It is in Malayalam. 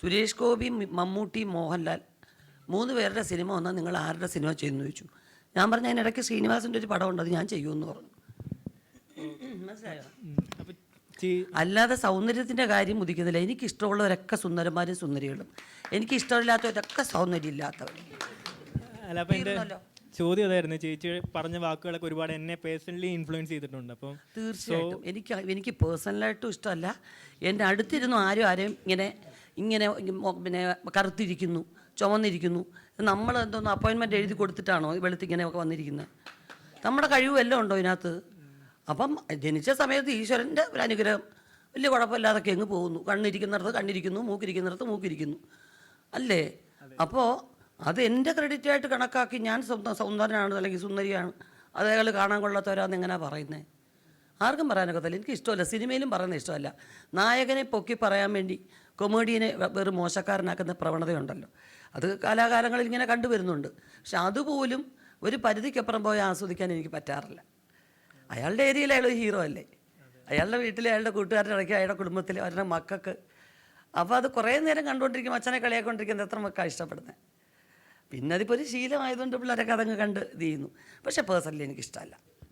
സുരേഷ് ഗോപി മമ്മൂട്ടി മോഹൻലാൽ. മൂന്ന് പേരുടെ സിനിമ വന്നാൽ നിങ്ങൾ ആരുടെ സിനിമ ചെയ്യുന്നു ചോദിച്ചു. ഞാൻ പറഞ്ഞ അതിനിടയ്ക്ക് ശ്രീനിവാസിന്റെ ഒരു പടം ഉണ്ട് അത് ഞാൻ ചെയ്യുമെന്ന് പറഞ്ഞു. മനസ്സിലായോ? അല്ലാതെ സൗന്ദര്യത്തിന്റെ കാര്യം ഉദിക്കുന്നില്ല എനിക്ക് ഇഷ്ടമുള്ളവരൊക്കെ സുന്ദരന്മാരും സുന്ദരികളും. എനിക്ക് ഇഷ്ടമില്ലാത്തവരൊക്കെ സൗന്ദര്യം ഇല്ലാത്തവർ. ചോദ്യം അതായിരുന്നു. ചേച്ചി പറഞ്ഞ വാക്കുകളൊക്കെ ഒരുപാട് എന്നെ പേഴ്സണലി ഇൻഫ്ലുവൻസ് ചെയ്തിട്ടുണ്ട്. അപ്പം തീർച്ചയായിട്ടും. എനിക്ക് എനിക്ക് പേഴ്സണലായിട്ടും ഇഷ്ടമല്ല. എന്റെ അടുത്തിരുന്നു ആരും ആരെയും ഇങ്ങനെ ഇങ്ങനെ പിന്നെ കറുത്തിരിക്കുന്നു ചുമന്നിരിക്കുന്നു. നമ്മൾ എന്തോന്ന് അപ്പോയിൻമെന്റ് എഴുതി കൊടുത്തിട്ടാണോ ഈ വെളുത്ത് ഇങ്ങനെയൊക്കെ വന്നിരിക്കുന്നത് നമ്മുടെ കഴിവ് എല്ലാം ഉണ്ടോ ഇതിനകത്ത്? അപ്പം ജനിച്ച സമയത്ത് ഈശ്വരന്റെ ഒരു അനുഗ്രഹം. വലിയ കുഴപ്പമില്ലാതൊക്കെ എങ്ങ് പോകുന്നു. കണ്ണിരിക്കുന്നിടത്ത് കണ്ണിരിക്കുന്നു മൂക്കിരിക്കുന്നിടത്ത് മൂക്കിരിക്കുന്നു. അല്ലേ? അപ്പോൾ അത് എന്റെ ക്രെഡിറ്റായിട്ട് കണക്കാക്കി ഞാൻ സ്വന്തം സൗന്ദര്യനാണ് അല്ലെങ്കിൽ സുന്ദരിയാണ്. അതേകൾ കാണാൻ കൊള്ളാത്തവരാന്ന് എങ്ങനെയാണ് പറയുന്നത് ആർക്കും പറയാനൊക്കത്തില്ല. എനിക്ക് ഇഷ്ടമല്ല. സിനിമയിലും പറയുന്നത് ഇഷ്ടമല്ല. നായകനെ പൊക്കി പറയാൻ വേണ്ടി കൊമേഡിയനെ വെറും മോശക്കാരനാക്കുന്ന പ്രവണതയുണ്ടല്ലോ. അത് കാലാകാലങ്ങളിൽ ഇങ്ങനെ കണ്ടുവരുന്നുണ്ട്. പക്ഷെ അതുപോലും ഒരു പരിധിക്കപ്പുറം പോയി ആസ്വദിക്കാൻ എനിക്ക് പറ്റാറില്ല. അയാളുടെ ഏരിയയിൽ അയാൾ ഹീറോ അല്ലേ? അയാളുടെ വീട്ടിലെ അയാളുടെ കൂട്ടുകാരുടെ ഇടയ്ക്ക് അയാളുടെ കുടുംബത്തിലെ അവരുടെ മക്കൾക്ക്. അപ്പോൾ അത് കുറേ നേരം കണ്ടുകൊണ്ടിരിക്കും. അച്ഛനെ കളിയാക്കൊണ്ടിരിക്കുന്നത് എത്ര മക്കളാണ് ഇഷ്ടപ്പെടുന്നത്. പിന്നെ അതിപ്പോൾ ഒരു ശീലമായതുകൊണ്ട് പിള്ളേരൊക്കെ അതങ്ങ് കണ്ട് ഇത് ചെയ്യുന്നു. പക്ഷേ പേഴ്സണലി എനിക്കിഷ്ടമല്ല.